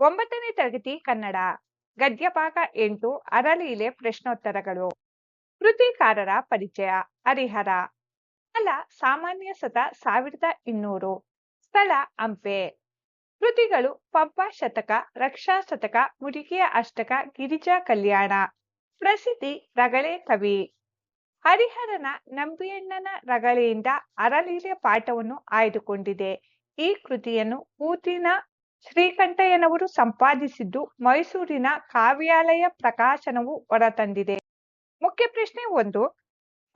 ಒಂಬತ್ತನೇ ತರಗತಿ ಕನ್ನಡ, ಗದ್ಯಭಾಗ ಎಂಟು ಅರಲೀಲೆ ಪ್ರಶ್ನೋತ್ತರಗಳು. ಕೃತಿಕಾರರ ಪರಿಚಯ, ಹರಿಹರ. ಕಾಲ ಸಾಮಾನ್ಯ ಸತ ಸಾವಿರದ ಇನ್ನೂರು. ಸ್ಥಳ ಹಂಪೆ. ಕೃತಿಗಳು ಪಬ್ಬ ಶತಕ, ರಕ್ಷಾ ಶತಕ ಮುಡಿಗೆಯ ಅಷ್ಟಕ, ಗಿರಿಜಾ ಕಲ್ಯಾಣ. ಪ್ರಸಿದ್ಧಿ ರಗಳೆ ಕವಿ. ಹರಿಹರನ ನಂಬಿಯಣ್ಣನ ರಗಳೆಯಿಂದ ಅರಲೀಲೆ ಪಾಠವನ್ನು ಆಯ್ದುಕೊಂಡಿದೆ. ಈ ಕೃತಿಯನ್ನು ಊತಿನ ಶ್ರೀಕಂಠಯ್ಯನವರು ಸಂಪಾದಿಸಿದ್ದು ಮೈಸೂರಿನ ಕಾವ್ಯಾಲಯ ಪ್ರಕಾಶನವು ಹೊರತಂದಿದೆ. ಮುಖ್ಯ ಪ್ರಶ್ನೆ ಒಂದು,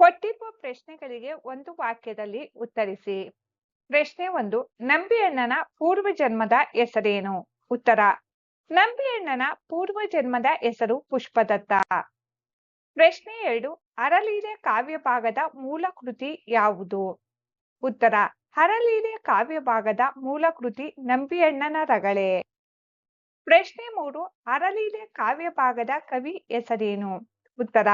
ಕೊಟ್ಟಿರುವ ಪ್ರಶ್ನೆಗಳಿಗೆ ಒಂದು ವಾಕ್ಯದಲ್ಲಿ ಉತ್ತರಿಸಿ. ಪ್ರಶ್ನೆ ಒಂದು, ನಂಬಿಯಣ್ಣನ ಪೂರ್ವ ಜನ್ಮದ ಹೆಸರೇನು? ಉತ್ತರ, ನಂಬಿಯಣ್ಣನ ಪೂರ್ವ ಜನ್ಮದ ಹೆಸರು ಪುಷ್ಪದತ್ತ. ಪ್ರಶ್ನೆ ಎರಡು ಅರಲೀಲೆ ಕಾವ್ಯ ಭಾಗದ ಮೂಲ ಕೃತಿ ಯಾವುದು? ಉತ್ತರ ಹರಲೀಲೆ ಕಾವ್ಯ ಭಾಗದ ಮೂಲ ಕೃತಿ ನಂಬಿಯಣ್ಣನ ರಗಳೆ. ಪ್ರಶ್ನೆ ಮೂರು ಹರಲೀಲೆ ಕಾವ್ಯ ಭಾಗದ ಕವಿ ಹೆಸರೇನು? ಉತ್ತರ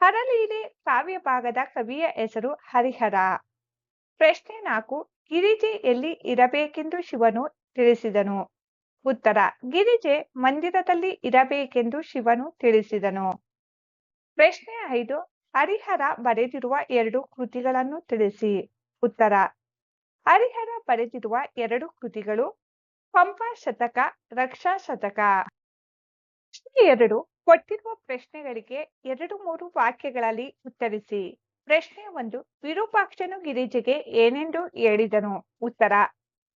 ಹರಲೀಲೆ ಕಾವ್ಯ ಭಾಗದ ಕವಿಯ ಹೆಸರು ಹರಿಹರ. ಪ್ರಶ್ನೆ ನಾಲ್ಕು ಗಿರಿಜೆ ಎಲ್ಲಿ ಇರಬೇಕೆಂದು ಶಿವನು ತಿಳಿಸಿದನು? ಉತ್ತರ, ಗಿರಿಜೆ ಮಂದಿರದಲ್ಲಿ ಇರಬೇಕೆಂದು ಶಿವನು ತಿಳಿಸಿದನು? ಪ್ರಶ್ನೆ ಐದು, ಹರಿಹರ ಬರೆದಿರುವ ಎರಡು ಕೃತಿಗಳನ್ನು ತಿಳಿಸಿ? ಉತ್ತರ ಹರಿಹರ ಬರೆದಿರುವ ಎರಡು ಕೃತಿಗಳು ಪಂಪ ಶತಕ, ರಕ್ಷಾ ಶತಕ. ಪ್ರಶ್ನೆ ಎರಡು ಕೊಟ್ಟಿರುವ ಪ್ರಶ್ನೆಗಳಿಗೆ ಎರಡು ಮೂರು ವಾಕ್ಯಗಳಲ್ಲಿ ಉತ್ತರಿಸಿ. ಪ್ರಶ್ನೆ ಒಂದು, ವಿರೂಪಾಕ್ಷನು ಗಿರಿಜೆಗೆ ಏನೆಂದು ಹೇಳಿದನು? ಉತ್ತರ,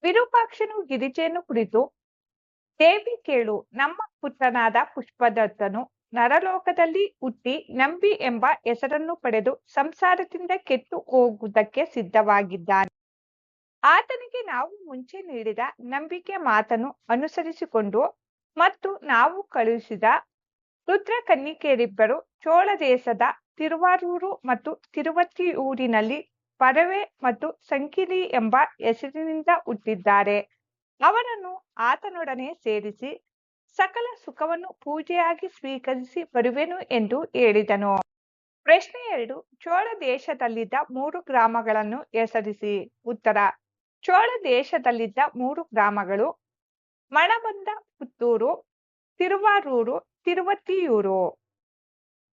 ವಿರೂಪಾಕ್ಷನು ಗಿರಿಜೆಯನ್ನು ಕುರಿತು, ದೇವಿ ಕೇಳು, ನಮ್ಮ ಪುತ್ರನಾದ ಪುಷ್ಪದತ್ತನು ನರಲೋಕದಲ್ಲಿ ಹುಟ್ಟಿ ನಂಬಿ ಎಂಬ ಹೆಸರನ್ನು ಪಡೆದು ಸಂಸಾರದಿಂದ ಕೆಟ್ಟು ಹೋಗುವುದಕ್ಕೆ ಸಿದ್ಧವಾಗಿದ್ದಾನೆ. ಆತನಿಗೆ ನಾವು ಮುಂಚೆ ನೀಡಿದ ನಂಬಿಕೆ ಮಾತನ್ನು ಅನುಸರಿಸಿಕೊಂಡು ಮತ್ತು ನಾವು ಕಳುಹಿಸಿದ ರುದ್ರ ಕನ್ನಿಕೆಯರಿಬ್ಬರು ಚೋಳ ದೇಶದ ತಿರುವಾರೂರು ಮತ್ತು ತಿರುವತ್ತಿಯೂರಿನಲ್ಲಿ ಪರವೆ ಮತ್ತು ಸಂಕಿಲಿ ಎಂಬ ಹೆಸರಿನಿಂದ ಹುಟ್ಟಿದ್ದಾರೆ. ಅವರನ್ನು ಆತನೊಡನೆ ಸೇರಿಸಿ ಸಕಲ ಸುಖವನ್ನು ಪೂಜೆಯಾಗಿ ಸ್ವೀಕರಿಸಿ ಬರುವೆನು ಎಂದು ಹೇಳಿದನು. ಪ್ರಶ್ನೆ ಎರಡು, ಚೋಳ ದೇಶದಲ್ಲಿದ್ದ ಮೂರು ಗ್ರಾಮಗಳನ್ನು ಹೆಸರಿಸಿ. ಉತ್ತರ ಚೋಳ ದೇಶದಲ್ಲಿದ್ದ ಮೂರು ಗ್ರಾಮಗಳು ಮಣಬಂದ, ಪುತ್ತೂರು, ತಿರುವಾರೂರು, ತಿರುವತಿಯೂರು.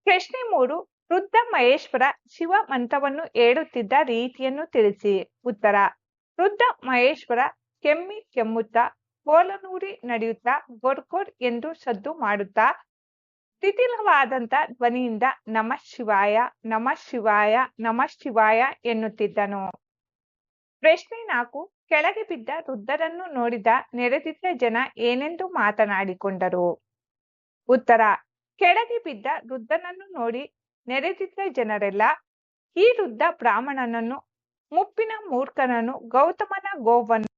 ಕೃಷ್ಣಿಮೂರು ಮೂರು ವೃದ್ಧ ಮಹೇಶ್ವರ ಶಿವ ಮಂತ್ರವನ್ನು ಹೇಳುತ್ತಿದ್ದ ರೀತಿಯನ್ನು ತಿಳಿಸಿ. ಉತ್ತರ, ವೃದ್ಧ ಮಹೇಶ್ವರ ಕೆಮ್ಮಿ ಕೆಮ್ಮುತ್ತಾ ಕೋಲನೂರಿ ನಡೆಯುತ್ತಾ ಗೊರ್ಗೊರ್ ಎಂದು ಸದ್ದು ಮಾಡುತ್ತಾ ತಿತಿಲವಾದಂತ ಧ್ವನಿಯಿಂದ ನಮ ಶಿವಾಯ ನಮ ಶಿವಾಯ ನಮ ಶಿವಾಯ ಎನ್ನುತ್ತಿದ್ದನು. ಪ್ರಶ್ನೆ ನಾಲ್ಕು ಕೆಳಗೆ ಬಿದ್ದ ವೃದ್ಧರನ್ನು ನೋಡಿದ ನೆರೆದಿದ್ದ ಜನ ಏನೆಂದು ಮಾತನಾಡಿಕೊಂಡರು. ಉತ್ತರ, ಕೆಳಗೆ ಬಿದ್ದ ವೃದ್ಧನನ್ನು ನೋಡಿ ನೆರೆದಿದ್ದ ಜನರೆಲ್ಲ, ಈ ವೃದ್ಧ ಬ್ರಾಹ್ಮಣನನ್ನು, ಮುಪ್ಪಿನ ಮೂರ್ಖನನ್ನು, ಗೌತಮನ ಗೋವನ್ನು,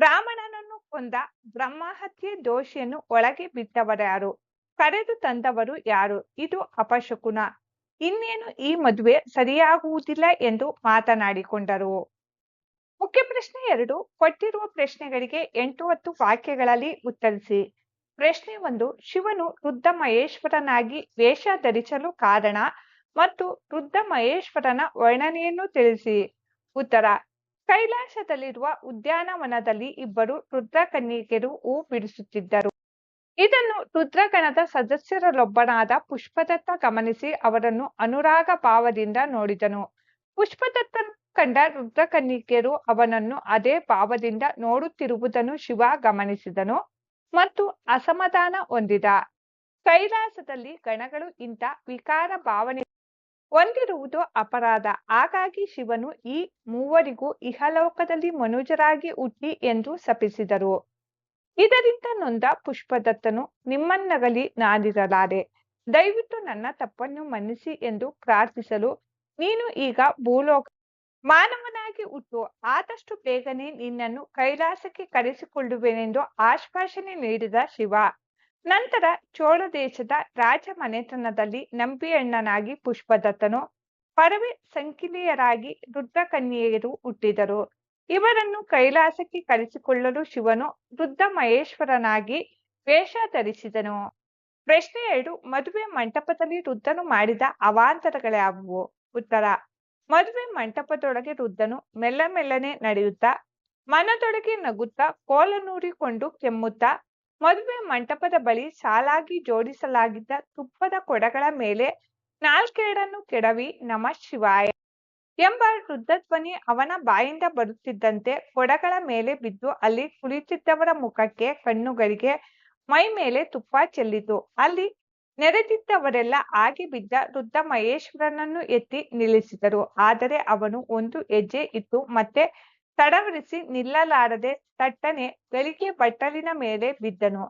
ಬ್ರಾಹ್ಮಣನನ್ನು ಕೊಂದ ಬ್ರಹ್ಮಹತ್ಯೆ ದೋಷಿಯನ್ನು ಒಳಗೆ ಬಿದ್ದವರ್ಯಾರು ಕರೆದು ತಂದವರು ಯಾರು? ಇದು ಅಪಶಕುನ. ಇನ್ನೇನು ಈ ಮದುವೆ ಸರಿಯಾಗುವುದಿಲ್ಲ ಎಂದು ಮಾತನಾಡಿಕೊಂಡರು. ಮುಖ್ಯ ಪ್ರಶ್ನೆ ಎರಡು. ಕೊಟ್ಟಿರುವ ಪ್ರಶ್ನೆಗಳಿಗೆ ಎಂಟು ಹತ್ತು ವಾಕ್ಯಗಳಲ್ಲಿ ಉತ್ತರಿಸಿ. ಪ್ರಶ್ನೆ ಒಂದು. ಶಿವನು ವೃದ್ಧ ಮಹೇಶ್ವರನಾಗಿ ವೇಷ ಧರಿಸಲು ಕಾರಣ ಮತ್ತು ವೃದ್ಧ ಮಹೇಶ್ವರನ ವರ್ಣನೆಯನ್ನು ತಿಳಿಸಿ. ಉತ್ತರ. ಕೈಲಾಸದಲ್ಲಿರುವ ಉದ್ಯಾನವನದಲ್ಲಿ ಇಬ್ಬರು ರುದ್ರ ಕನ್ಯಕೆಯರು ಹೂ ಬಿಡಿಸುತ್ತಿದ್ದರು. ಇದನ್ನು ರುದ್ರಗಣದ ಸದಸ್ಯರಲ್ಲೊಬ್ಬನಾದ ಪುಷ್ಪದತ್ತ ಗಮನಿಸಿ ಅವರನ್ನು ಅನುರಾಗ ಭಾವದಿಂದ ನೋಡಿದನು. ಪುಷ್ಪದತ್ತನು ಕಂಡ ರುದ್ರಕನ್ನಿಕೆಯರು ಅವನನ್ನು ಅದೇ ಭಾವದಿಂದ ನೋಡುತ್ತಿರುವುದನ್ನು ಶಿವ ಗಮನಿಸಿದನು ಮತ್ತು ಅಸಮಾಧಾನ ಹೊಂದಿದ. ಕೈಲಾಸದಲ್ಲಿ ಗಣಗಳು ಇಂಥ ವಿಕಾರ ಭಾವನೆ ಹೊಂದಿರುವುದು ಅಪರಾಧ. ಹಾಗಾಗಿ ಶಿವನು ಈ ಮೂವರಿಗೂ ಇಹಲೋಕದಲ್ಲಿ ಮನುಜರಾಗಿ ಹುಟ್ಟಿ ಎಂದು ಸಪಿಸಿದರು ಇದರಿಂದ ನೊಂದ ಪುಷ್ಪದತ್ತನು ನಿಮ್ಮನ್ನಗಲಿ ನಾನಿರಲಾರೆ. ದಯವಿಟ್ಟು ನನ್ನ ತಪ್ಪನ್ನು ಮನ್ನಿಸಿ ಎಂದು ಪ್ರಾರ್ಥಿಸಲು ನೀನು ಈಗ ಭೂಲೋಕ ಮಾನವನಾಗಿ ಹುಟ್ಟು ಆದಷ್ಟು ಬೇಗನೆ ನಿನ್ನನ್ನು ಕೈಲಾಸಕ್ಕೆ ಕರೆಸಿಕೊಳ್ಳುವೆನೆಂದು ಆಶ್ವಾಸನೆ ನೀಡಿದ ಶಿವ. ನಂತರ ಚೋಳ ದೇಶದ ರಾಜ ಮನೆತನದಲ್ಲಿ ನಂಬಿಯಣ್ಣನಾಗಿ ಪುಷ್ಪದತ್ತನು, ಪರವೆ ಸಂಕಿಲಿಯರಾಗಿ ರುದ್ರಕನ್ಯೆಯರು ಹುಟ್ಟಿದರು. ಇವರನ್ನು ಕೈಲಾಸಕ್ಕೆ ಕರೆಸಿಕೊಳ್ಳಲು ಶಿವನು ವೃದ್ಧ ಮಹೇಶ್ವರನಾಗಿ ವೇಷ ಧರಿಸಿದನು. ಪ್ರಶ್ನೆ ಎರಡು, ಮದುವೆ ಮಂಟಪದಲ್ಲಿ ವೃದ್ಧನು ಮಾಡಿದ ಅವಾಂತರಗಳ್ಯಾವುವು ಉತ್ತರ ಮದುವೆ ಮಂಟಪದೊಳಗೆ ರುದ್ದನು. ಮೆಲ್ಲ ಮೆಲ್ಲನೆ ನಡೆಯುತ್ತಾ ಮನದೊಳಗೆ ನಗುತ್ತಾ ಕೋಲನೂರಿಕೊಂಡು ಕೆಮ್ಮುತ್ತಾ, ಮದುವೆ ಮಂಟಪದ ಬಳಿ ಸಾಲಾಗಿ ಜೋಡಿಸಲಾಗಿದ್ದ ತುಪ್ಪದ ಕೊಡಗಳ ಮೇಲೆ ನಾಲ್ಕೇಡನ್ನು ಕೆಡವಿ ನಮ ಶಿವಾಯ ಎಂಬ ವೃದ್ಧಧ್ವನಿ ಅವನ ಬಾಯಿಂದ ಬರುತ್ತಿದ್ದಂತೆ ಕೊಡಗಳ ಮೇಲೆ ಬಿದ್ದು ಅಲ್ಲಿ ಕುಳಿತಿದ್ದವರ ಮುಖಕ್ಕೆ ಕಣ್ಣುಗಳಿಗೆ ಮೈ ಮೇಲೆ ತುಪ್ಪ ಚೆಲ್ಲಿತು. ಅಲ್ಲಿ ನೆರೆದಿದ್ದವರೆಲ್ಲ ಆಗಿ ಬಿದ್ದ ವೃದ್ಧ ಮಹೇಶ್ವರನನ್ನು ಎತ್ತಿ ನಿಲ್ಲಿಸಿದರು. ಆದರೆ ಅವನು ಒಂದು ಹೆಜ್ಜೆ ಇತ್ತು ಮತ್ತೆ ತಡವರಿಸಿ ನಿಲ್ಲಲಾರದೆ ತಟ್ಟನೆ ಗಳಿಗೆ ಬಟ್ಟಲಿನ ಮೇಲೆ ಬಿದ್ದನು.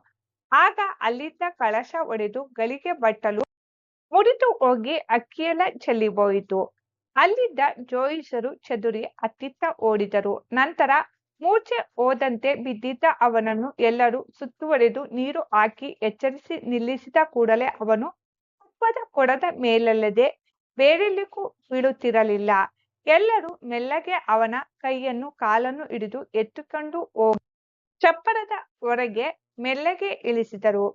ಆಗ ಅಲ್ಲಿದ್ದ ಕಳಶ ಒಡೆದು ಗಳಿಗೆ ಬಟ್ಟಲು ಮುರಿದು ಹೋಗಿ ಅಕ್ಕಿಯೆಲ್ಲ ಚೆಲ್ಲಿಬೋಯಿತು ಅಲ್ಲಿದ್ದ ಜೋಯಿಸರು ಚದುರಿ ಅತ್ತಿತ್ತ ಓಡಿದರು. ನಂತರ ಮೂರ್ಛೆ ಹೋದಂತೆ ಬಿದ್ದಿದ್ದ ಅವನನ್ನು ಎಲ್ಲರೂ ಸುತ್ತುವರೆದು ನೀರು ಹಾಕಿ ಎಚ್ಚರಿಸಿ ನಿಲ್ಲಿಸಿದ ಕೂಡಲೇ ಅವನು ತುಪ್ಪದ ಕೊಡದ ಮೇಲಲ್ಲದೆ ಬೇರೆಲ್ಲಿಗೂ ಬೀಳುತ್ತಿರಲಿಲ್ಲ. ಎಲ್ಲರೂ ಮೆಲ್ಲಗೆ ಅವನ ಕೈಯನ್ನು ಕಾಲನ್ನು ಹಿಡಿದು ಎತ್ತುಕೊಂಡು ಹೋಗಿ ಚಪ್ಪರದ ಹೊರಗೆ ಮೆಲ್ಲಗೆ ಇಳಿಸಿದರು.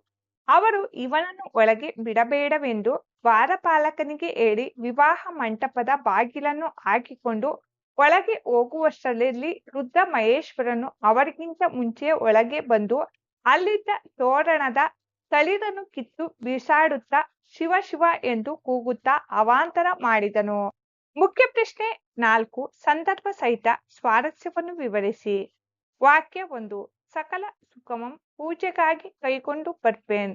ಅವರು ಇವನನ್ನು ಒಳಗೆ ಬಿಡಬೇಡವೆಂದು ವಾರಪಾಲಕನಿಗೆ ಹೇಳಿ ವಿವಾಹ ಮಂಟಪದ ಬಾಗಿಲನ್ನು ಹಾಕಿಕೊಂಡು ಒಳಗೆ ಹೋಗುವಷ್ಟರಲ್ಲಿ ವೃದ್ಧ ಮಹೇಶ್ವರನು ಅವರಿಗಿಂತ ಮುಂಚೆಯೇ ಒಳಗೆ ಬಂದು ಅಲ್ಲಿದ್ದ ತೋರಣದ ತಳಿರನ್ನು ಕಿತ್ತು ಬಿಸಾಡುತ್ತಾ ಶಿವ ಶಿವ ಎಂದು ಕೂಗುತ್ತಾ ಅವಾಂತರ ಮಾಡಿದನು. ಮುಖ್ಯ ಪ್ರಶ್ನೆ ನಾಲ್ಕು, ಸಂದರ್ಭ ಸಹಿತ ಸ್ವಾರಸ್ಯವನ್ನು ವಿವರಿಸಿ. ವಾಕ್ಯ ಒಂದು, ಸಕಲ ಸುಖಮಂ ಪೂಜೆಗಾಗಿ ಕೈಗೊಂಡು ಬರ್ಪೇನ್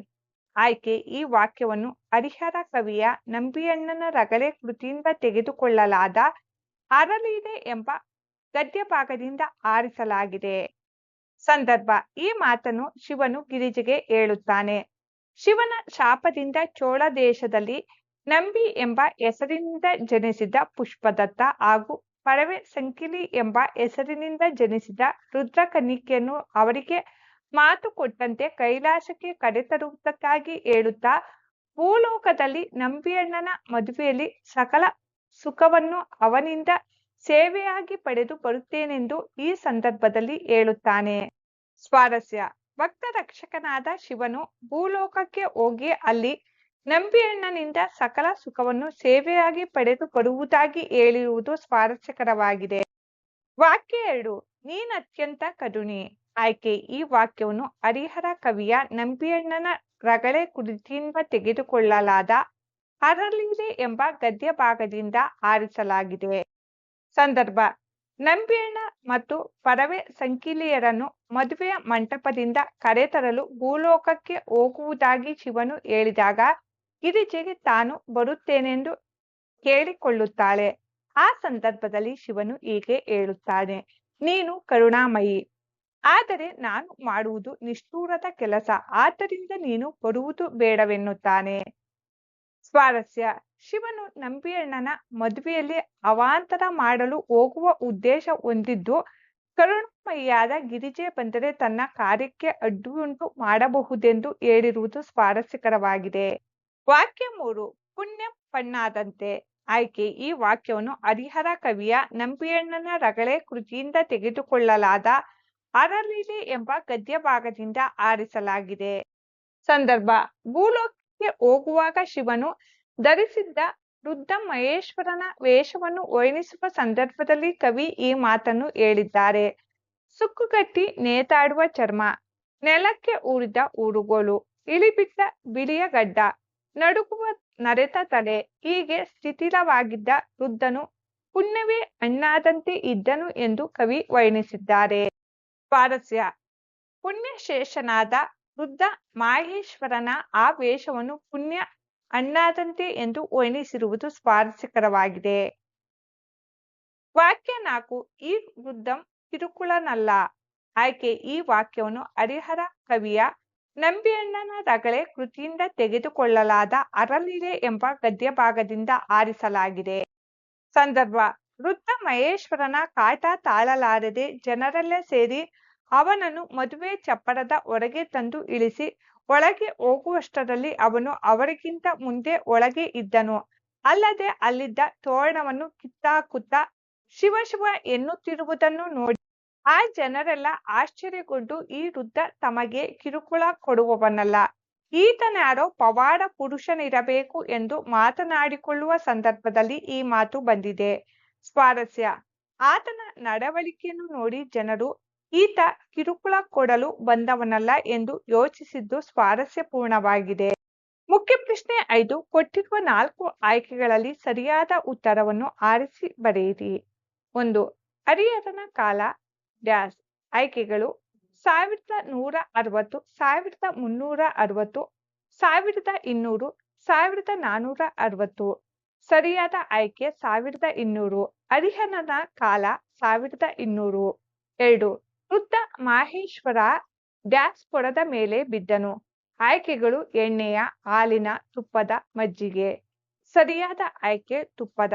ಆಯ್ಕೆ, ಈ ವಾಕ್ಯವನ್ನು ಹರಿಹರ ಕವಿಯ ನಂಬಿಯಣ್ಣನ ರಗಳೆ ಕೃತಿಯಿಂದ ತೆಗೆದುಕೊಳ್ಳಲಾದ ಅರಳಿದೆ ಎಂಬ ಗದ್ಯಭಾಗದಿಂದ ಆರಿಸಲಾಗಿದೆ. ಸಂದರ್ಭ, ಈ ಮಾತನ್ನು ಶಿವನು ಗಿರಿಜೆಗೆ ಹೇಳುತ್ತಾನೆ. ಶಿವನ ಶಾಪದಿಂದ ಚೋಳ ದೇಶದಲ್ಲಿ ನಂಬಿ ಎಂಬ ಹೆಸರಿನಿಂದ ಜನಿಸಿದ ಪುಷ್ಪದತ್ತ ಹಾಗೂ ಪರವೆ ಸಂಕಿಲಿ ಎಂಬ ಹೆಸರಿನಿಂದ ಜನಿಸಿದ ರುದ್ರಕನಿಕೆಯನ್ನು ಅವರಿಗೆ ಮಾತು ಕೊಟ್ಟಂತೆ ಕೈಲಾಸಕ್ಕೆ ಕರೆತರುವುದಕ್ಕಾಗಿ ಹೇಳುತ್ತಾ, ಭೂಲೋಕದಲ್ಲಿ ನಂಬಿಯಣ್ಣನ ಮದುವೆಯಲ್ಲಿ ಸಕಲ ಸುಖವನ್ನು ಅವನಿಂದ ಸೇವೆಯಾಗಿ ಪಡೆದು ಬರುತ್ತೇನೆಂದು ಈ ಸಂದರ್ಭದಲ್ಲಿ ಹೇಳುತ್ತಾನೆ. ಸ್ವಾರಸ್ಯ. ಭಕ್ತ ರಕ್ಷಕನಾದ ಶಿವನು ಭೂಲೋಕಕ್ಕೆ ಹೋಗಿ ಅಲ್ಲಿ ನಂಬಿಯಣ್ಣನಿಂದ ಸಕಲ ಸುಖವನ್ನು ಸೇವೆಯಾಗಿ ಪಡೆದು ಬರುವುದಾಗಿ ಹೇಳಿರುವುದು ಸ್ವಾರಸ್ಯಕರವಾಗಿದೆ. ವಾಕ್ಯ ಎರಡು. ನೀನತ್ಯಂತ ಕರುಣಿ. ಆಯ್ಕೆ. ಈ ವಾಕ್ಯವನ್ನು ಹರಿಹರ ಕವಿಯ ನಂಬಿಯಣ್ಣನ ರಗಳೆ ಕುರಿತಿಂದ ತೆಗೆದುಕೊಳ್ಳಲಾದ ಅರಳಿದೆ ಎಂಬ ಗದ್ಯ ಭಾಗದಿಂದ ಆರಿಸಲಾಗಿದೆ. ಸಂದರ್ಭ, ನಂಬಿಯಣ್ಣ ಮತ್ತು ಪರವೆ ಸಂಕಿಲಿಯರನ್ನು ಮದುವೆಯ ಮಂಟಪದಿಂದ ಕರೆತರಲು ಭೂಲೋಕಕ್ಕೆ ಹೋಗುವುದಾಗಿ ಶಿವನು ಹೇಳಿದಾಗ ಗಿರಿಜೆಗೆ ತಾನು ಬರುತ್ತೇನೆಂದು ಕೇಳಿಕೊಳ್ಳುತ್ತಾಳೆ. ಆ ಸಂದರ್ಭದಲ್ಲಿ ಶಿವನು ಹೀಗೆ ಹೇಳುತ್ತಾನೆ, ನೀನು ಕರುಣಾಮಯಿ. ಆದರೆ ನಾನು ಮಾಡುವುದು ನಿಷ್ಠೂರದ ಕೆಲಸ. ಆದ್ದರಿಂದ ನೀನು ಬರುವುದು ಬೇಡವೆನ್ನುತ್ತಾನೆ. ಸ್ವಾರಸ್ಯ. ಶಿವನು ನಂಬಿಯಣ್ಣನ ಮದುವೆಯಲ್ಲಿ ಅವಾಂತರ ಮಾಡಲು ಹೋಗುವ ಉದ್ದೇಶ ಹೊಂದಿದ್ದು, ಕರುಣಮಯಿಯಾದ ಗಿರಿಜೆ ಬಂದರೆ ತನ್ನ ಕಾರ್ಯಕ್ಕೆ ಅಡ್ಡಿಯುಂಟು ಮಾಡಬಹುದೆಂದು ಹೇಳಿರುವುದು ಸ್ವಾರಸ್ಯಕರವಾಗಿದೆ. ವಾಕ್ಯ ಮೂರು, ಪುಣ್ಯ ಪಣ್ಣಾದಂತೆ. ಆಯ್ಕೆ, ಈ ವಾಕ್ಯವನ್ನು ಹರಿಹರ ಕವಿಯ ನಂಬಿಯಣ್ಣನ ರಗಳೆ ಕೃತಿಯಿಂದ ತೆಗೆದುಕೊಳ್ಳಲಾದ ಅರಲಿಲೆ ಎಂಬ ಗದ್ಯ ಭಾಗದಿಂದ ಆರಿಸಲಾಗಿದೆ. ಸಂದರ್ಭ ಭೂಲೋಕಕ್ಕೆ ಹೋಗುವಾಗ ಶಿವನು ಧರಿಸಿದ್ದ ವೃದ್ಧ ಮಹೇಶ್ವರನ ವೇಷವನ್ನು ವರ್ಣಿಸುವ ಸಂದರ್ಭದಲ್ಲಿ ಕವಿ ಈ ಮಾತನ್ನು ಹೇಳಿದ್ದಾರೆ. ಸುಕ್ಕುಗಟ್ಟಿ ನೇತಾಡುವ ಚರ್ಮ, ನೆಲಕ್ಕೆ ಊರಿದ ಊರುಗೋಲು ಇಳಿಬಿಟ್ಟ ಬಿಳಿಯ ಗಡ್ಡ, ನಡುಗುವ ನರೆತ ತಲೆ, ಹೀಗೆ ಶಿಥಿಲವಾಗಿದ್ದ ವೃದ್ಧನು ಪುಣ್ಯವೇ ಅಣ್ಣಾದಂತೆ ಇದ್ದನು ಎಂದು ಕವಿ ವರ್ಣಿಸಿದ್ದಾರೆ. ಸ್ವಾರಸ್ಯ ಪುಣ್ಯಶೇಷನಾದ ವೃದ್ಧ ಮಾಹೇಶ್ವರನ ಆ ವೇಷವನ್ನು ಪುಣ್ಯ ಅಣ್ಣಾದಂತೆ ಎಂದು ವರ್ಣಿಸಿರುವುದು ಸ್ವಾರಸ್ಯಕರವಾಗಿದೆ. ವಾಕ್ಯ ನಾಲ್ಕು, ಈ ವೃದ್ಧಂ ಕಿರುಕುಳನಲ್ಲ. ಆಯ್ಕೆ ಈ ವಾಕ್ಯವನ್ನು ಹರಿಹರ ಕವಿಯ ನಂಬಿಯಣ್ಣನ ರಗಳೆ ಕೃತಿಯಿಂದ ತೆಗೆದುಕೊಳ್ಳಲಾದ ಅರಲಿರೆ ಎಂಬ ಗದ್ಯ ಭಾಗದಿಂದ ಆರಿಸಲಾಗಿದೆ. ಸಂದರ್ಭ, ವೃದ್ಧ ಮಹೇಶ್ವರನ ಕಾಟ ತಾಳಲಾರದೆ ಜನರಲ್ಲೇ ಸೇರಿ ಅವನನ್ನು ಮದುವೆ ಚಪ್ಪರದ ಹೊರಗೆ ತಂದು ಇಳಿಸಿ, ಒಳಗೆ ಹೋಗುವಷ್ಟರಲ್ಲಿ ಅವನು ಅವರಿಗಿಂತ ಮುಂದೆ ಒಳಗೆ ಇದ್ದನು. ಅಲ್ಲದೆ ಅಲ್ಲಿದ್ದ ತೋರಣವನ್ನು ಕಿತ್ತಾಕುತ್ತ ಶಿವ ಶಿವ ಎನ್ನುತ್ತಿರುವುದನ್ನು ನೋಡಿ ಆ ಜನರೆಲ್ಲ ಆಶ್ಚರ್ಯಗೊಂಡು ಈ ವೃದ್ಧ ತಮಗೆ ಕಿರುಕುಳ ಕೊಡುವವನಲ್ಲ. ಈತನಾರೋ ಪವಾಡ ಪುರುಷನಿರಬೇಕು ಎಂದು ಮಾತನಾಡಿಕೊಳ್ಳುವ ಸಂದರ್ಭದಲ್ಲಿ ಈ ಮಾತು ಬಂದಿದೆ. ಸ್ವಾರಸ್ಯ. ಆತನ ನಡವಳಿಕೆಯನ್ನು ನೋಡಿ ಜನರು ಈತ ಕಿರುಕುಳ ಕೊಡಲು ಬಂದವನಲ್ಲ ಎಂದು ಯೋಚಿಸಿದ್ದು ಸ್ವಾರಸ್ಯಪೂರ್ಣವಾಗಿದೆ. ಮುಖ್ಯ ಪ್ರಶ್ನೆ ಐದು, ಕೊಟ್ಟಿರುವ ನಾಲ್ಕು ಆಯ್ಕೆಗಳಲ್ಲಿ ಸರಿಯಾದ ಉತ್ತರವನ್ನು ಆರಿಸಿ ಬರೆಯಿರಿ. ಒಂದು, ಹರಿಹರನ ಕಾಲ ಡ್ಯಾಸ್ ಆಯ್ಕೆಗಳು ಸಾವಿರದ ನೂರ ಅರವತ್ತು, ಸಾವಿರದ ಮುನ್ನೂರ ಅರವತ್ತು, ಸಾವಿರದ ಇನ್ನೂರು, ಸಾವಿರದ ನಾನೂರ ಅರವತ್ತು. ಸರಿಯಾದ ಆಯ್ಕೆ ಸಾವಿರದ ಇನ್ನೂರು, ಹರಿಹರನ ಕಾಲ ಸಾವಿರದ ಇನ್ನೂರು. ಎರಡು ವೃದ್ಧ ಮಾಹೇಶ್ವರ ಡ್ಯಾಸ್ ಕೊಡದ ಮೇಲೆ ಬಿದ್ದನು. ಆಯ್ಕೆಗಳು ಎಣ್ಣೆಯ ಹಾಲಿನ ತುಪ್ಪದ ಮಜ್ಜಿಗೆ. ಸರಿಯಾದ ಆಯ್ಕೆ ತುಪ್ಪದ.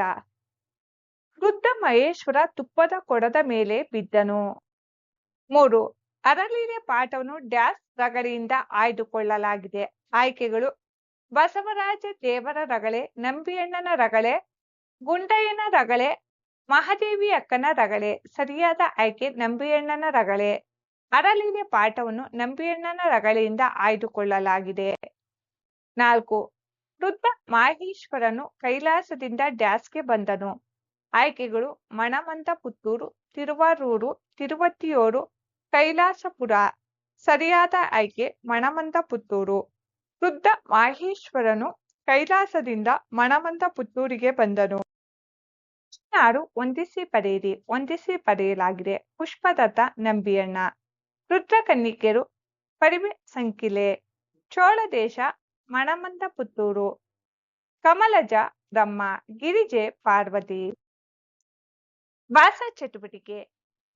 ವೃದ್ಧ ಮಹೇಶ್ವರ ತುಪ್ಪದ ಕೊಡದ ಮೇಲೆ ಬಿದ್ದನು. ಮೂರು, ಅರಳಿರೆ ಪಾಠವನ್ನು ಡ್ಯಾಸ್ ರಗಳಿಂದ ಆಯ್ದುಕೊಳ್ಳಲಾಗಿದೆ. ಆಯ್ಕೆಗಳು, ಬಸವರಾಜ ದೇವರ ರಗಳೆ, ನಂಬಿಯಣ್ಣನ ರಗಳೆ, ಗುಂಡಯ್ಯನ ರಗಳೆ ಮಹಾದೇವಿ ಅಕ್ಕನ ರಗಳೆ, ಸರಿಯಾದ ಆಯ್ಕೆ ನಂಬಿಯಣ್ಣನ ರಗಳೆ. ಅರಳಿನ ಪಾಠವನ್ನು ನಂಬಿಯಣ್ಣನ ರಗಳೆಯಿಂದ ಆಯ್ದುಕೊಳ್ಳಲಾಗಿದೆ. ನಾಲ್ಕು, ವೃದ್ಧ ಮಾಹೇಶ್ವರನು ಕೈಲಾಸದಿಂದ ಡ್ಯಾಸ್ಗೆ ಬಂದನು. ಆಯ್ಕೆಗಳು ಮಣಮಂತ ಪುತ್ತೂರು, ತಿರುವಾರೂರು, ತಿರುವತ್ತಿಯೂರು, ಕೈಲಾಸಪುರ. ಸರಿಯಾದ ಆಯ್ಕೆ ಮಣಮಂತ ಪುತ್ತೂರು. ವೃದ್ಧ ಮಾಹೇಶ್ವರನು ಕೈಲಾಸದಿಂದ ಮಣಮಂತ ಪುತ್ತೂರಿಗೆ ಬಂದನು. ಆರು ಹೊಂದಿಸಿ ಪಡೆಯಿರಿ ಹೊಂದಿಸಿ ಪಡೆಯಲಾಗಿದೆ ಪುಷ್ಪದತ್ತ ನಂಬಿಯಣ್ಣ. ರುದ್ರಕನ್ನಿಕೆರು ಪರಿವೆ ಸಂಕಿಲೆ. ಚೋಳ ದೇಶ ಮಣಮಂತ ಪುತ್ತೂರು ಕಮಲಜ, ಬ್ರಹ್ಮ. ಗಿರಿಜೆ, ಪಾರ್ವತಿ. ವಾಸ ಚಟುವಟಿಕೆ.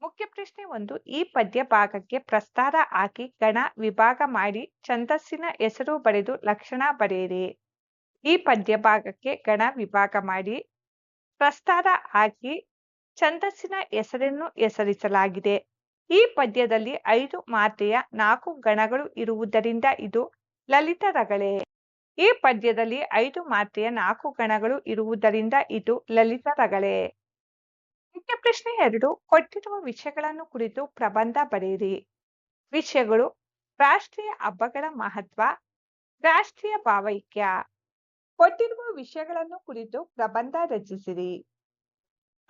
ಮುಖ್ಯ ಪ್ರಶ್ನೆ ಒಂದು, ಈ ಪದ್ಯ ಭಾಗಕ್ಕೆ ಪ್ರಸ್ತಾರ ಹಾಕಿ ಗಣ ವಿಭಾಗ ಮಾಡಿ ಛಂದಸ್ಸಿನ ಹೆಸರು ಬರೆದು ಲಕ್ಷಣ ಬರೆಯಿರಿ. ಈ ಪದ್ಯ ಭಾಗಕ್ಕೆ ಗಣ ವಿಭಾಗ ಮಾಡಿ ಪ್ರಸ್ತಾರ ಆಗಿ ಛಂದಸ್ಸಿನ ಹೆಸರನ್ನು ಹೆಸರಿಸಲಾಗಿದೆ. ಈ ಪದ್ಯದಲ್ಲಿ ಐದು ಮಾತೆಯ ನಾಲ್ಕು ಗಣಗಳು ಇರುವುದರಿಂದ ಇದು ಲಲಿತ ರಗಳೆ ಈ ಪದ್ಯದಲ್ಲಿ ಐದು ಮಾತೆಯ ನಾಲ್ಕು ಗಣಗಳು ಇರುವುದರಿಂದ ಇದು ಲಲಿತ ರಗಳೆ ಮುಖ್ಯ ಪ್ರಶ್ನೆ ಎರಡು, ಕೊಟ್ಟಿರುವ ವಿಷಯಗಳನ್ನು ಕುರಿತು ಪ್ರಬಂಧ ಬರೆಯಿರಿ. ವಿಷಯಗಳು ರಾಷ್ಟ್ರೀಯ ಹಬ್ಬಗಳ ಮಹತ್ವ, ರಾಷ್ಟ್ರೀಯ ಭಾವೈಕ್ಯ. ಕೊಟ್ಟಿರುವ ವಿಷಯಗಳನ್ನು ಕುರಿತು ಪ್ರಬಂಧ ರಚಿಸಿರಿ.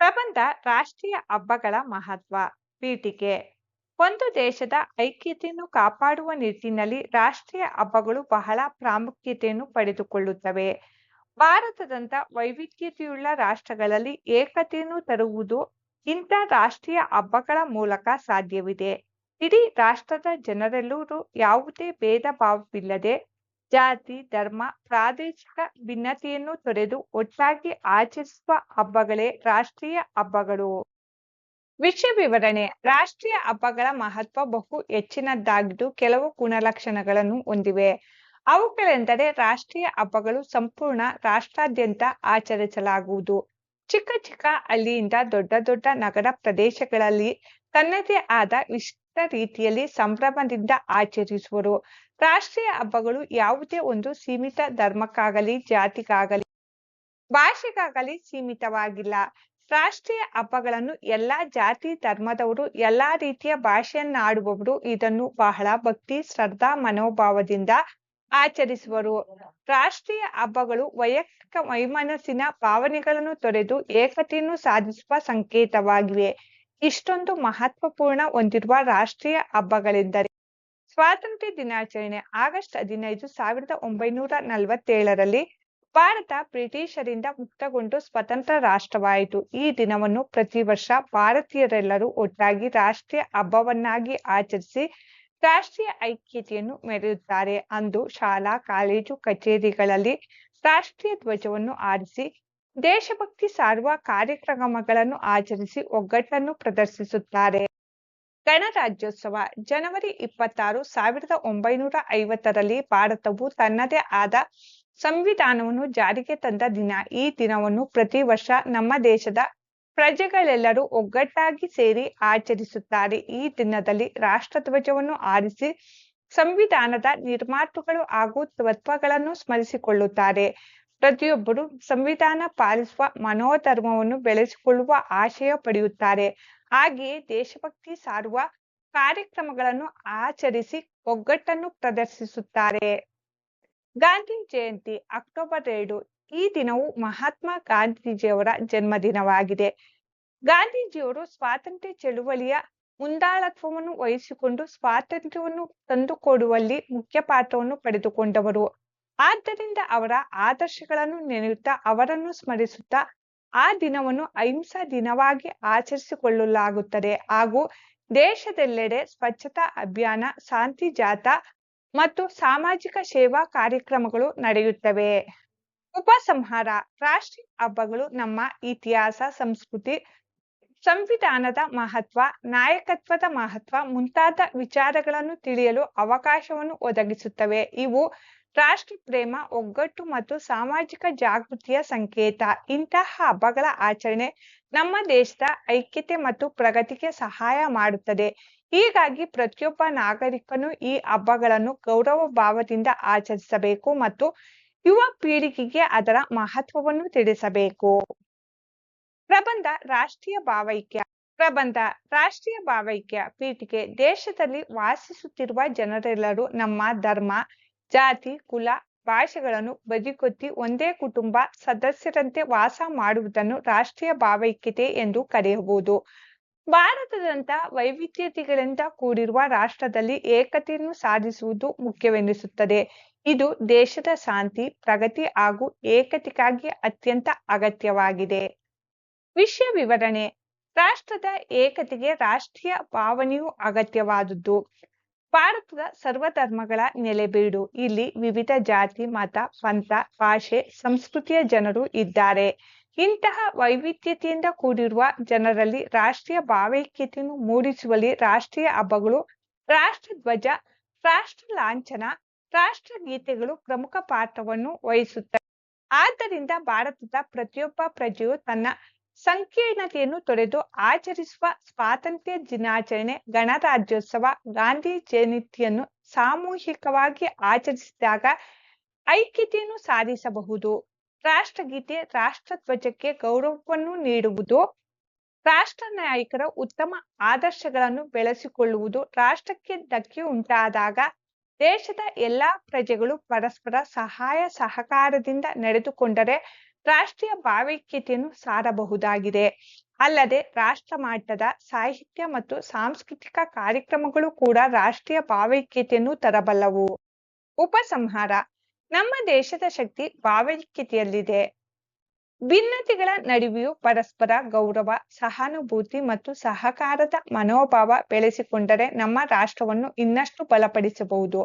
ಪ್ರಬಂಧ ರಾಷ್ಟ್ರೀಯ ಹಬ್ಬಗಳ ಮಹತ್ವ, ಪೀಠಿಕೆ. ಒಂದು ದೇಶದ ಐಕ್ಯತೆಯನ್ನು ಕಾಪಾಡುವ ನಿಟ್ಟಿನಲ್ಲಿ ರಾಷ್ಟ್ರೀಯ ಹಬ್ಬಗಳು ಬಹಳ ಪ್ರಾಮುಖ್ಯತೆಯನ್ನು ಪಡೆದುಕೊಳ್ಳುತ್ತವೆ. ಭಾರತದಂತ ವೈವಿಧ್ಯತೆಯುಳ್ಳ ರಾಷ್ಟ್ರಗಳಲ್ಲಿ ಏಕತೆಯನ್ನು ತರುವುದು ಇಂಥ ರಾಷ್ಟ್ರೀಯ ಹಬ್ಬಗಳ ಮೂಲಕ ಸಾಧ್ಯವಿದೆ. ಇಡೀ ರಾಷ್ಟ್ರದ ಜನರೆಲ್ಲರೂ ಯಾವುದೇ ಭೇದ ಭಾವವಿಲ್ಲದೆ ಜಾತಿ, ಧರ್ಮ, ಪ್ರಾದೇಶಿಕ ಭಿನ್ನತೆಯನ್ನು ತೊರೆದು ಒಟ್ಟಾಗಿ ಆಚರಿಸುವ ಹಬ್ಬಗಳೇ ರಾಷ್ಟ್ರೀಯ ಹಬ್ಬಗಳು. ವಿಷಯ ವಿವರಣೆ. ರಾಷ್ಟ್ರೀಯ ಹಬ್ಬಗಳ ಮಹತ್ವ ಬಹು ಹೆಚ್ಚಿನದ್ದಾಗಿದ್ದು ಕೆಲವು ಗುಣಲಕ್ಷಣಗಳನ್ನು ಹೊಂದಿವೆ. ಅವುಗಳೆಂದರೆ ರಾಷ್ಟ್ರೀಯ ಹಬ್ಬಗಳು ಸಂಪೂರ್ಣ ರಾಷ್ಟ್ರಾದ್ಯಂತ ಆಚರಿಸಲಾಗುವುದು. ಚಿಕ್ಕ ಚಿಕ್ಕ ಹಳ್ಳಿಯಿಂದ ದೊಡ್ಡ ದೊಡ್ಡ ನಗರ ಪ್ರದೇಶಗಳಲ್ಲಿ ತನ್ನದೇ ಆದ ವಿಶಿಷ್ಟ ರೀತಿಯಲ್ಲಿ ಸಂಭ್ರಮದಿಂದ ಆಚರಿಸುವರು. ರಾಷ್ಟ್ರೀಯ ಹಬ್ಬಗಳು ಯಾವುದೇ ಒಂದು ಸೀಮಿತ ಧರ್ಮಕ್ಕಾಗಲಿ, ಜಾತಿಗಾಗಲಿ, ಭಾಷೆಗಾಗಲಿ ಸೀಮಿತವಾಗಿಲ್ಲ. ರಾಷ್ಟ್ರೀಯ ಹಬ್ಬಗಳನ್ನು ಎಲ್ಲಾ ಜಾತಿ, ಧರ್ಮದವರು, ಎಲ್ಲಾ ರೀತಿಯ ಭಾಷೆಯನ್ನಾಡುವವರು. ಇದನ್ನು ಬಹಳ ಭಕ್ತಿ, ಶ್ರದ್ಧಾ, ಮನೋಭಾವದಿಂದ ಆಚರಿಸುವರು. ರಾಷ್ಟ್ರೀಯ ಹಬ್ಬಗಳು ವೈಯಕ್ತಿಕ ವೈಮನಸ್ಸಿನ ಭಾವನೆಗಳನ್ನು ತೊರೆದು ಏಕತೆಯನ್ನು ಸಾಧಿಸುವ ಸಂಕೇತವಾಗಿವೆ. ಇಷ್ಟೊಂದು ಮಹತ್ವಪೂರ್ಣ ಹೊಂದಿರುವ ರಾಷ್ಟ್ರೀಯ ಹಬ್ಬಗಳೆಂದರೆ ಸ್ವಾತಂತ್ರ್ಯ ದಿನಾಚರಣೆ ಆಗಸ್ಟ್ ಹದಿನೈದು ಸಾವಿರದ ಒಂಬೈನೂರ ನಲವತ್ತೇಳರಲ್ಲಿ ಭಾರತ ಬ್ರಿಟಿಷರಿಂದ ಮುಕ್ತಗೊಂಡು ಸ್ವತಂತ್ರ ರಾಷ್ಟ್ರವಾಯಿತು. ಈ ದಿನವನ್ನು ಪ್ರತಿ ವರ್ಷ ಭಾರತೀಯರೆಲ್ಲರೂ ಒಟ್ಟಾಗಿ ರಾಷ್ಟ್ರೀಯ ಹಬ್ಬವನ್ನಾಗಿ ಆಚರಿಸಿ ರಾಷ್ಟ್ರೀಯ ಐಕ್ಯತೆಯನ್ನು ಮೆರೆಯುತ್ತಾರೆ. ಅಂದು ಶಾಲಾ, ಕಾಲೇಜು, ಕಚೇರಿಗಳಲ್ಲಿ ರಾಷ್ಟ್ರೀಯ ಧ್ವಜವನ್ನು ಆರಿಸಿ ದೇಶಭಕ್ತಿ ಸಾರುವ ಕಾರ್ಯಕ್ರಮಗಳನ್ನು ಆಚರಿಸಿ ಒಗ್ಗಟ್ಟನ್ನು ಪ್ರದರ್ಶಿಸುತ್ತಾರೆ. ಗಣರಾಜ್ಯೋತ್ಸವ ಜನವರಿ ಇಪ್ಪತ್ತಾರು, ಸಾವಿರದ ಒಂಬೈನೂರ ಐವತ್ತರಲ್ಲಿ ಭಾರತವು ತನ್ನದೇ ಆದ ಸಂವಿಧಾನವನ್ನು ಜಾರಿಗೆ ತಂದ ದಿನ. ಈ ದಿನವನ್ನು ಪ್ರತಿ ವರ್ಷ ನಮ್ಮ ದೇಶದ ಪ್ರಜೆಗಳೆಲ್ಲರೂ ಒಗ್ಗಟ್ಟಾಗಿ ಸೇರಿ ಆಚರಿಸುತ್ತಾರೆ. ಈ ದಿನದಲ್ಲಿ ರಾಷ್ಟ್ರಧ್ವಜವನ್ನು ಆರಿಸಿ ಸಂವಿಧಾನದ ನಿರ್ಮಾತೃಗಳು ಹಾಗೂ ತತ್ವಗಳನ್ನು ಸ್ಮರಿಸಿಕೊಳ್ಳುತ್ತಾರೆ. ಪ್ರತಿಯೊಬ್ಬರು ಸಂವಿಧಾನ ಪಾಲಿಸುವ ಮನೋಧರ್ಮವನ್ನು ಬೆಳೆಸಿಕೊಳ್ಳುವ ಆಶಯ ಪಡೆಯುತ್ತಾರೆ. ಹಾಗೆಯೇ ದೇಶಭಕ್ತಿ ಸಾರುವ ಕಾರ್ಯಕ್ರಮಗಳನ್ನು ಆಚರಿಸಿ ಒಗ್ಗಟ್ಟನ್ನು ಪ್ರದರ್ಶಿಸುತ್ತಾರೆ. ಗಾಂಧಿ ಜಯಂತಿ ಅಕ್ಟೋಬರ್ ಎರಡು ಈ ದಿನವು ಮಹಾತ್ಮ ಗಾಂಧೀಜಿಯವರ ಜನ್ಮದಿನವಾಗಿದೆ. ಗಾಂಧೀಜಿಯವರು ಸ್ವಾತಂತ್ರ್ಯ ಚಳುವಳಿಯ ಮುಂದಾಳತ್ವವನ್ನು ವಹಿಸಿಕೊಂಡು ಸ್ವಾತಂತ್ರ್ಯವನ್ನು ತಂದುಕೊಡುವಲ್ಲಿ ಮುಖ್ಯ ಪಾತ್ರವನ್ನು ಪಡೆದುಕೊಂಡವರು. ಆದ್ದರಿಂದ ಅವರ ಆದರ್ಶಗಳನ್ನು ನೆನೆಯುತ್ತಾ ಅವರನ್ನು ಸ್ಮರಿಸುತ್ತಾ ಆ ದಿನವನ್ನು ಅಹಿಂಸಾ ದಿನವಾಗಿ ಆಚರಿಸಿಕೊಳ್ಳಲಾಗುತ್ತದೆ. ಹಾಗೂ ದೇಶದೆಲ್ಲೆಡೆ ಸ್ವಚ್ಛತಾ ಅಭಿಯಾನ, ಶಾಂತಿ ಜಾಥಾ ಮತ್ತು ಸಾಮಾಜಿಕ ಸೇವಾ ಕಾರ್ಯಕ್ರಮಗಳು ನಡೆಯುತ್ತವೆ. ಉಪಸಂಹಾರ ರಾಷ್ಟ್ರೀಯ ಹಬ್ಬಗಳು ನಮ್ಮ ಇತಿಹಾಸ, ಸಂಸ್ಕೃತಿ, ಸಂವಿಧಾನದ ಮಹತ್ವ, ನಾಯಕತ್ವದ ಮಹತ್ವ ಮುಂತಾದ ವಿಚಾರಗಳನ್ನು ತಿಳಿಯಲು ಅವಕಾಶವನ್ನು ಒದಗಿಸುತ್ತವೆ. ಇವು ರಾಷ್ಟ್ರ ಪ್ರೇಮ, ಒಗ್ಗಟ್ಟು ಮತ್ತು ಸಾಮಾಜಿಕ ಜಾಗೃತಿಯ ಸಂಕೇತ. ಇಂತಹ ಹಬ್ಬಗಳ ಆಚರಣೆ ನಮ್ಮ ದೇಶದ ಐಕ್ಯತೆ ಮತ್ತು ಪ್ರಗತಿಗೆ ಸಹಾಯ ಮಾಡುತ್ತದೆ. ಹೀಗಾಗಿ ಪ್ರತಿಯೊಬ್ಬ ನಾಗರಿಕನು ಈ ಹಬ್ಬಗಳನ್ನು ಗೌರವ ಭಾವದಿಂದ ಆಚರಿಸಬೇಕು ಮತ್ತು ಯುವ ಪೀಳಿಗೆಗೆ ಅದರ ಮಹತ್ವವನ್ನು ತಿಳಿಸಬೇಕು. ಪ್ರಬಂಧ, ರಾಷ್ಟ್ರೀಯ ಭಾವೈಕ್ಯ. ಪ್ರಬಂಧ, ರಾಷ್ಟ್ರೀಯ ಭಾವೈಕ್ಯ. ಪೀಠಿಗೆ ದೇಶದಲ್ಲಿ ವಾಸಿಸುತ್ತಿರುವ ಜನರೆಲ್ಲರೂ ನಮ್ಮ ಧರ್ಮ ಜಾತಿ, ಕುಲ, ಭಾಷೆಗಳನ್ನು ಬದಿಗೊತ್ತಿ ಒಂದೇ ಕುಟುಂಬ ಸದಸ್ಯರಂತೆ ವಾಸ ಮಾಡುವುದನ್ನು ರಾಷ್ಟ್ರೀಯ ಭಾವೈಕ್ಯತೆ ಎಂದು ಕರೆಯಬಹುದು. ಭಾರತದಂತ ವೈವಿಧ್ಯತೆಗಳಿಂದ ಕೂಡಿರುವ ರಾಷ್ಟ್ರದಲ್ಲಿ ಏಕತೆಯನ್ನು ಸಾಧಿಸುವುದು ಮುಖ್ಯವೆನಿಸುತ್ತದೆ. ಇದು ದೇಶದ ಶಾಂತಿ, ಪ್ರಗತಿ ಹಾಗೂ ಏಕತೆಗಾಗಿ ಅತ್ಯಂತ ಅಗತ್ಯವಾಗಿದೆ. ವಿಷಯ ವಿವರಣೆ. ರಾಷ್ಟ್ರದ ಏಕತೆಗೆ ರಾಷ್ಟ್ರೀಯ ಭಾವನೆಯು ಅಗತ್ಯವಾದುದು ಭಾರತದ ಸರ್ವಧರ್ಮಗಳ ನೆಲೆಬೀಡು ಇಲ್ಲಿ ವಿವಿಧ ಜಾತಿ, ಮತ, ಪಂಥ, ಭಾಷೆ, ಸಂಸ್ಕೃತಿಯ ಜನರು ಇದ್ದಾರೆ. ಇಂತಹ ವೈವಿಧ್ಯತೆಯಿಂದ ಕೂಡಿರುವ ಜನರಲ್ಲಿ ರಾಷ್ಟ್ರೀಯ ಭಾವೈಕ್ಯತೆಯನ್ನು ಮೂಡಿಸುವಲ್ಲಿ ರಾಷ್ಟ್ರೀಯ ಹಬ್ಬಗಳು, ರಾಷ್ಟ್ರ ಧ್ವಜ, ರಾಷ್ಟ್ರ ಲಾಂಛನ, ರಾಷ್ಟ್ರ ಗೀತೆಗಳು ಪ್ರಮುಖ ಪಾತ್ರವನ್ನು ವಹಿಸುತ್ತವೆ. ಆದ್ದರಿಂದ ಭಾರತದ ಪ್ರತಿಯೊಬ್ಬ ಪ್ರಜೆಯು ತನ್ನ ಸಂಕೀರ್ಣತೆಯನ್ನು ತೊರೆದು ಆಚರಿಸುವ ಸ್ವಾತಂತ್ರ್ಯ ದಿನಾಚರಣೆ, ಗಣರಾಜ್ಯೋತ್ಸವ, ಗಾಂಧಿ ಜಯಂತಿಯನ್ನು ಸಾಮೂಹಿಕವಾಗಿ ಆಚರಿಸಿದಾಗ ಐಕ್ಯತೆಯನ್ನು ಸಾಧಿಸಬಹುದು. ರಾಷ್ಟ್ರಗೀತೆ ರಾಷ್ಟ್ರಧ್ವಜಕ್ಕೆ ಗೌರವವನ್ನು ನೀಡುವುದು. ರಾಷ್ಟ್ರ ನಾಯಕರ ಉತ್ತಮ ಆದರ್ಶಗಳನ್ನು ಬೆಳೆಸಿಕೊಳ್ಳುವುದು. ರಾಷ್ಟ್ರಕ್ಕೆ ಧಕ್ಕೆ ಉಂಟಾದಾಗ ದೇಶದ ಎಲ್ಲಾ ಪ್ರಜೆಗಳು ಪರಸ್ಪರ ಸಹಾಯ ಸಹಕಾರದಿಂದ ನಡೆದುಕೊಂಡರೆ ರಾಷ್ಟ್ರೀಯ ಭಾವೈಕ್ಯತೆಯನ್ನು ಸಾರಬಹುದಾಗಿದೆ. ಅಲ್ಲದೆ ರಾಷ್ಟ್ರ ಮಟ್ಟದ ಸಾಹಿತ್ಯ ಮತ್ತು ಸಾಂಸ್ಕೃತಿಕ ಕಾರ್ಯಕ್ರಮಗಳು ಕೂಡ ರಾಷ್ಟ್ರೀಯ ಭಾವೈಕ್ಯತೆಯನ್ನು ತರಬಲ್ಲವು. ಉಪಸಂಹಾರ. ನಮ್ಮ ದೇಶದ ಶಕ್ತಿ ಭಾವೈಕ್ಯತೆಯಲ್ಲಿದೆ. ಭಿನ್ನತೆಗಳ ನಡುವೆಯೂ ಪರಸ್ಪರ ಗೌರವ, ಸಹಾನುಭೂತಿ ಮತ್ತು ಸಹಕಾರದ ಮನೋಭಾವ ಬೆಳೆಸಿಕೊಂಡರೆ ನಮ್ಮ ರಾಷ್ಟ್ರವನ್ನು ಇನ್ನಷ್ಟು ಬಲಪಡಿಸಬಹುದು.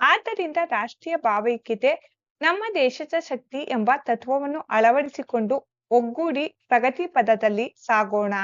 ಆದ್ದರಿಂದ ರಾಷ್ಟ್ರೀಯ ಭಾವೈಕ್ಯತೆ ನಮ್ಮ ದೇಶದ ಶಕ್ತಿ ಎಂಬ ತತ್ವವನ್ನು ಅಳವಡಿಸಿಕೊಂಡು ಒಗ್ಗೂಡಿ ಪ್ರಗತಿ ಪದದಲ್ಲಿ ಸಾಗೋಣ.